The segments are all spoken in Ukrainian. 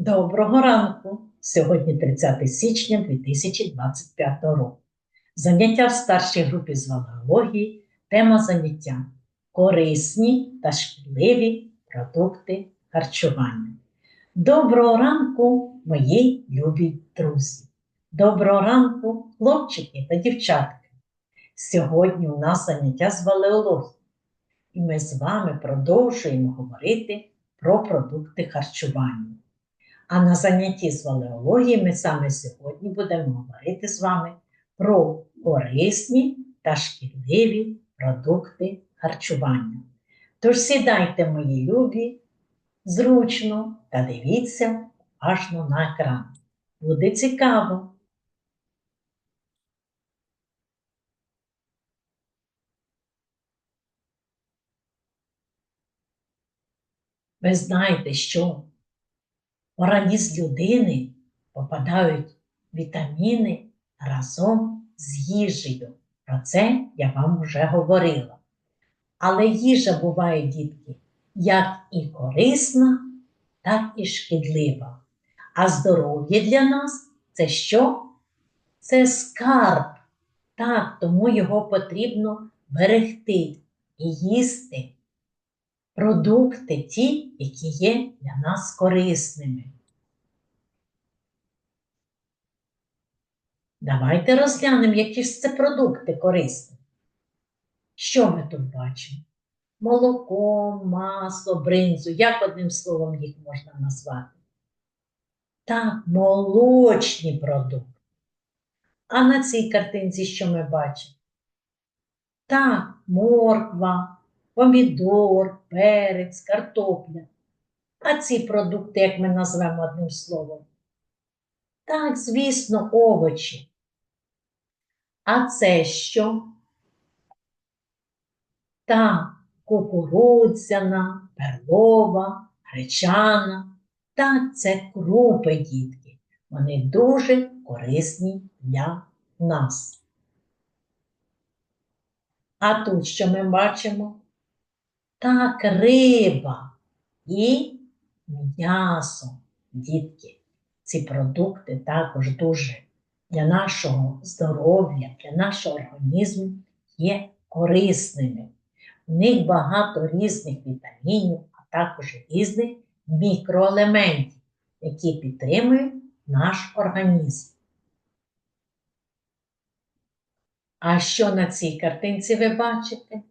Доброго ранку! Сьогодні 30 січня 2025 року. Заняття в старшій групі з валеології. Тема заняття корисні та шкідливі продукти харчування. Доброго ранку, мої любі друзі! Доброго ранку, хлопчики та дівчатки! Сьогодні у нас заняття з валеології, і ми з вами продовжуємо говорити про продукти харчування. А на занятті з валеології ми саме сьогодні будемо говорити з вами про корисні та шкідливі продукти харчування. Тож сідайте, мої любі, зручно та дивіться уважно на екран. Буде цікаво! Ви знаєте, що в організм людини попадають вітаміни разом з їжею. Про це я вам вже говорила. Але їжа буває, дітки, як і корисна, так і шкідлива. А здоров'я для нас це що? Це скарб. Так, тому його потрібно берегти і їсти продукти ті, які є для нас корисними. Давайте розглянемо, які ж це продукти корисні. Що ми тут бачимо? Молоко, масло, бринзу, як одним словом їх можна назвати? Так, молочні продукти. А на цій картинці що ми бачимо? Так, морква, помідор, перець, картопля. А ці продукти, як ми назвемо одним словом? Так, звісно, овочі. А це що? Так, кукурудзяна, перлова, гречана. Так, це крупи, дітки. Вони дуже корисні для нас. А тут що ми бачимо? Так, риба і м'ясо, дітки. Ці продукти також дуже для нашого здоров'я, для нашого організму є корисними. В них багато різних вітамінів, а також різних мікроелементів, які підтримують наш організм. А що на цій картинці ви бачите?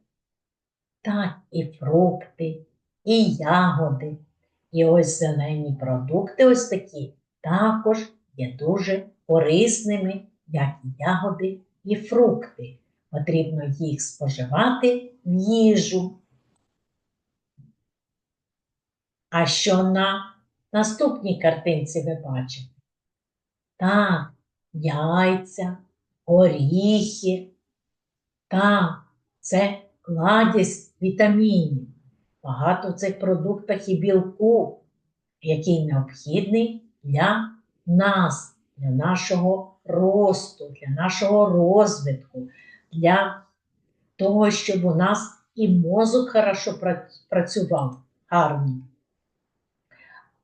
Так, і фрукти, і ягоди. І ось зелені продукти, ось такі, також є дуже корисними, як і ягоди і фрукти. Потрібно їх споживати в їжу. А що на наступній картинці ви бачите? Так, яйця, горіхи. Так, це кладість вітамінів. Багато в цих продуктах і білку, який необхідний для нас, для нашого росту, для нашого розвитку, для того, щоб у нас і мозок хорошо працював гарно.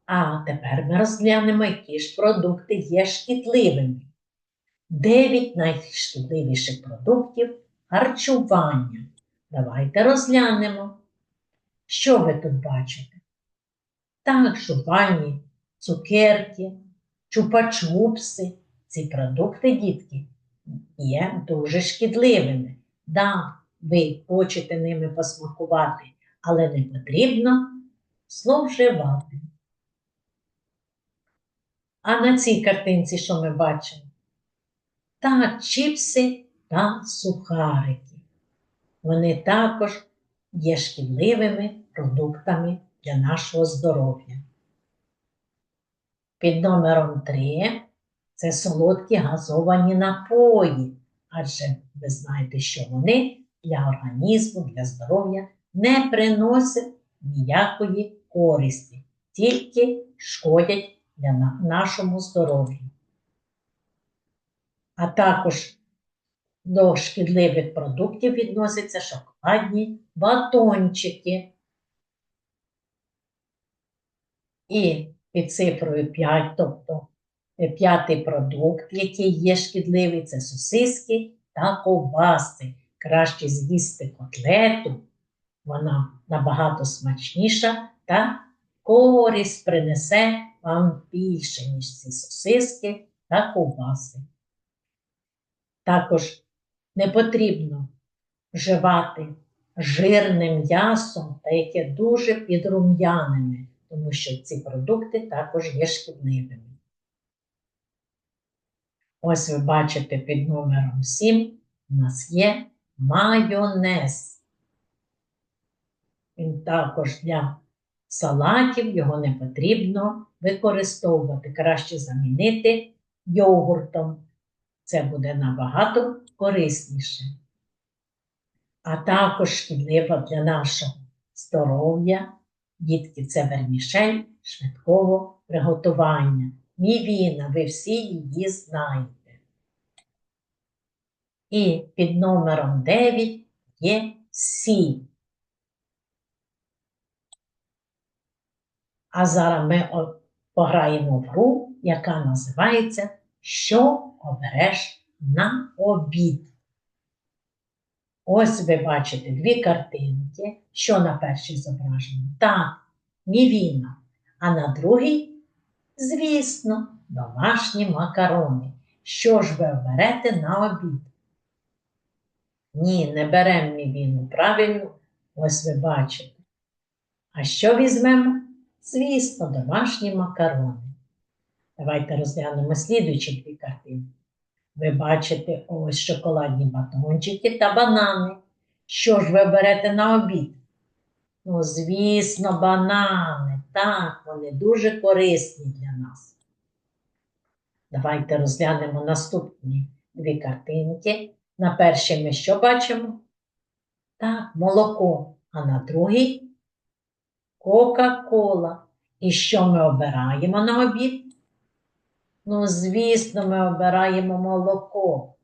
А тепер ми розглянемо, які ж продукти є шкідливими. Дев'ять найшкідливіших продуктів харчування. Давайте розглянемо. Що ви тут бачите? Так, жувальні цукерки, чупа-чупси. Ці продукти, дітки, є дуже шкідливими. Да, ви хочете ними посмакувати, але не потрібно зловживати. А на цій картинці, що ми бачимо? Так, чіпси та сухарики вони також є шкідливими продуктами для нашого здоров'я. Під номером 3 це солодкі газовані напої, адже ви знаєте, що вони для організму, для здоров'я не приносять ніякої користі, тільки шкодять для нашому здоров'ю. А також до шкідливих продуктів відносяться шоколадні батончики. І під цифрою 5, тобто е, п'ятий продукт, який є шкідливий, це сосиски та ковбаси. Краще з'їсти котлету, вона набагато смачніша та користь принесе вам більше, ніж ці сосиски та ковбаси. Також не потрібно вживати жирне м'ясо та яке дуже підрум'янене, тому що ці продукти також є шкідливими. Ось ви бачите під номером 7 у нас є майонез. Він також для салатів його не потрібно використовувати. Краще замінити йогуртом. Це буде набагато корисніше. А також шкідлива для нашого здоров'я. Дітки, це вермішель швидкого приготування. Мівіна, ви всі її знаєте. І під номером 9 є сіль. А зараз ми пограємо в гру, яка називається Що обереш на обід. Ось ви бачите дві картинки, що на першій зображенні. Так, мівіна, а на другій, звісно, домашні макарони. Що ж ви оберете на обід? Ні, не беремо мівіну, правильно, ось ви бачите. А що візьмемо? Звісно, домашні макарони. Давайте розглянемо слідуючі дві картинки. Ви бачите ось шоколадні батончики та банани. Що ж ви берете на обід? Ну, звісно, банани. Так, вони дуже корисні для нас. Давайте розглянемо наступні дві картинки. На першій ми що бачимо? Так, молоко, а на другій Кока-Кола. І що ми обираємо на обід? Ну, звісно, ми обираємо молоко.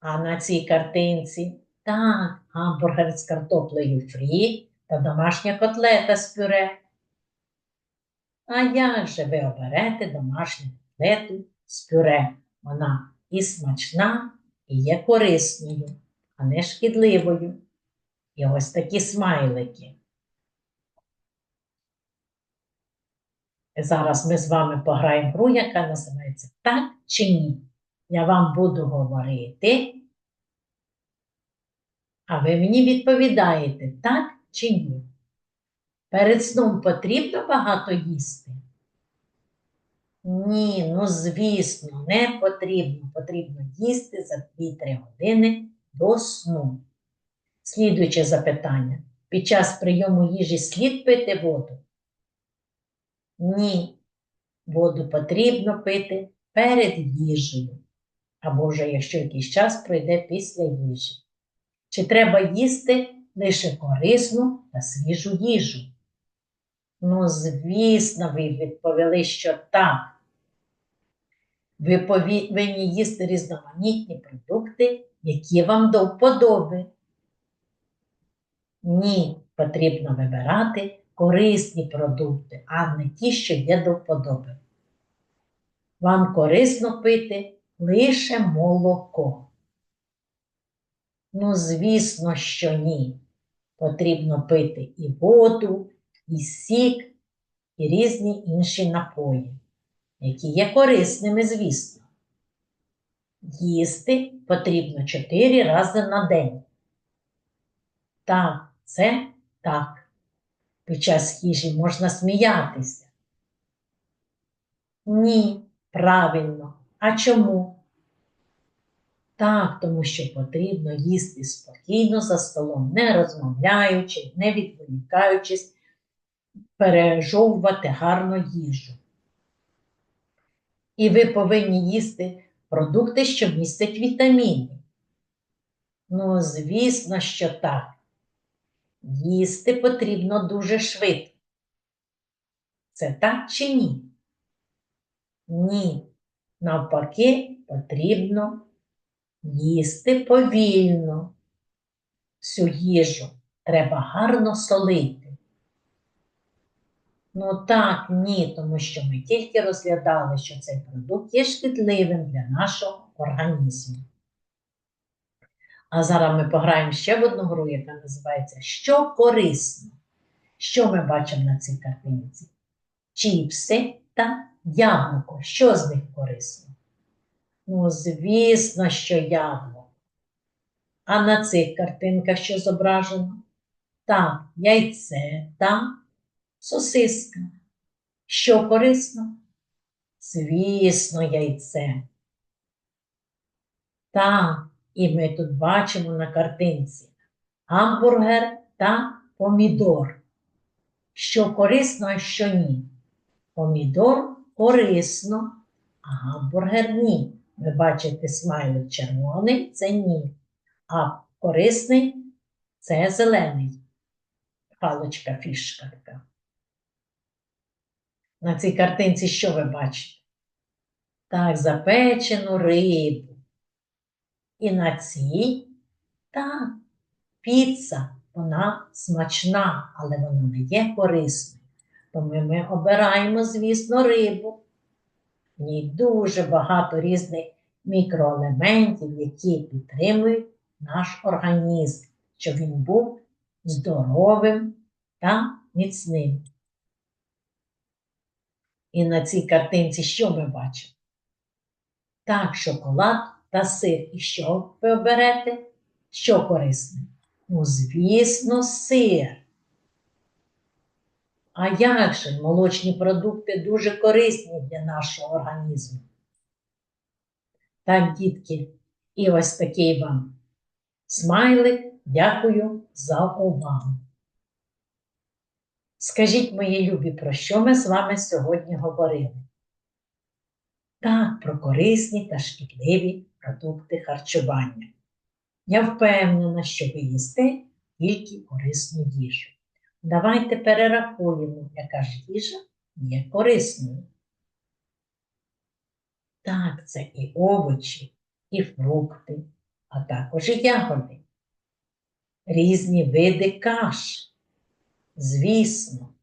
А на цій картинці так, гамбургер з картоплею фрі та домашня котлета з пюре. А як же ви оберете домашню котлету з пюре? Вона і смачна, і є корисною, а не шкідливою. І ось такі смайлики. Зараз ми з вами пограємо гру, яка називається Так чи ні. Я вам буду говорити, а ви мені відповідаєте так чи ні. Перед сном потрібно багато їсти? Ні, ну звісно, не потрібно. Потрібно їсти за 2-3 години до сну. Слідуюче запитання. Під час прийому їжі слід пити воду? Ні. Воду потрібно пити перед їжею. Або вже якщо якийсь час пройде після їжі. Чи треба їсти лише корисну та свіжу їжу? Ну, звісно, ви відповіли, що так. Ви повинні їсти різноманітні продукти, які вам до вподоби. Ні, потрібно вибирати корисні продукти, а не ті, що є до вподоби. Вам корисно пити лише молоко. Ну, звісно, що ні. Потрібно пити і воду, і сік, і різні інші напої, які є корисними, звісно. Їсти потрібно 4 рази на день. Так, це так. Під час їжі можна сміятися. Ні, правильно. А чому? Так, тому що потрібно їсти спокійно за столом, не розмовляючи, не відволікаючись, пережовувати гарно їжу. І ви повинні їсти продукти, що містять вітаміни. Ну, звісно, що так. Їсти потрібно дуже швидко. Це так чи ні? Ні. Навпаки, потрібно їсти повільно. Всю їжу треба гарно солити. Ну так, ні, тому що ми тільки розглядали, що цей продукт є шкідливим для нашого організму. А зараз ми пограємо ще в одну гру, яка називається Що корисно? Що ми бачимо на цій картинці? Чіпси та яблуко. Що з них корисно? Ну, звісно, що яблуко. А на цих картинках що зображено? Так, яйце та сосиска. Що корисно? Звісно, яйце. Так, і ми тут бачимо на картинці гамбургер та помідор. Що корисно, а що ні. Помідор корисно, а гамбургер ні. Ви бачите смайлик червоний це ні. А корисний це зелений. Палочка фішка така. На цій картинці що ви бачите? Так, запечену рибу. І на цій так, піца, вона смачна, але вона не є корисною. Тому ми обираємо, звісно, рибу. В ній дуже багато різних мікроелементів, які підтримують наш організм, щоб він був здоровим та міцним. І на цій картинці що ми бачимо? Так, шоколад та сир. І що ви оберете? Що корисне? Ну, звісно, сир. А як же молочні продукти дуже корисні для нашого організму? Так, дітки, і ось такий вам смайлик. Дякую за увагу. Скажіть, мої любі, про що ми з вами сьогодні говорили? Так, про корисні та шкідливі продукти харчування. Я впевнена, що ви їсте тільки корисну їжу. Давайте перерахуємо, яка ж їжа є корисною. Так, це і овочі, і фрукти, а також і ягоди, різні види каш. Звісно,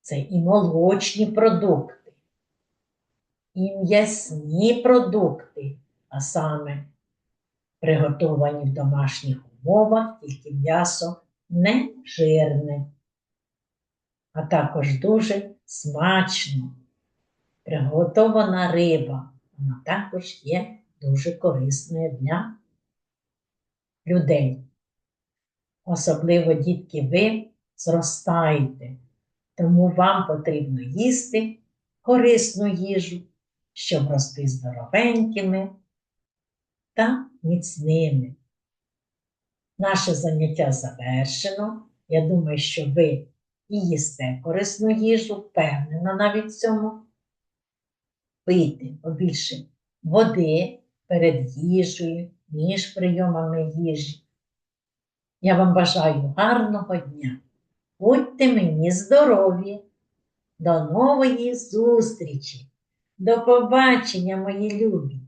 це і молочні продукти, і м'ясні продукти, а саме приготовані в домашніх умовах, тільки м'ясо не жирне, а також дуже смачно. Приготована риба, вона також є дуже корисною для людей. Особливо, дітки, ви зростаєте, тому вам потрібно їсти корисну їжу, щоб рости здоровенькими та міцними. Наше заняття завершено. Я думаю, що ви і їсте корисну їжу, впевнена навіть в цьому. Пийте побільше води перед їжею, між прийомами їжі. Я вам бажаю гарного дня. Будьте мені здорові. До нової зустрічі. До побачення, мої любі!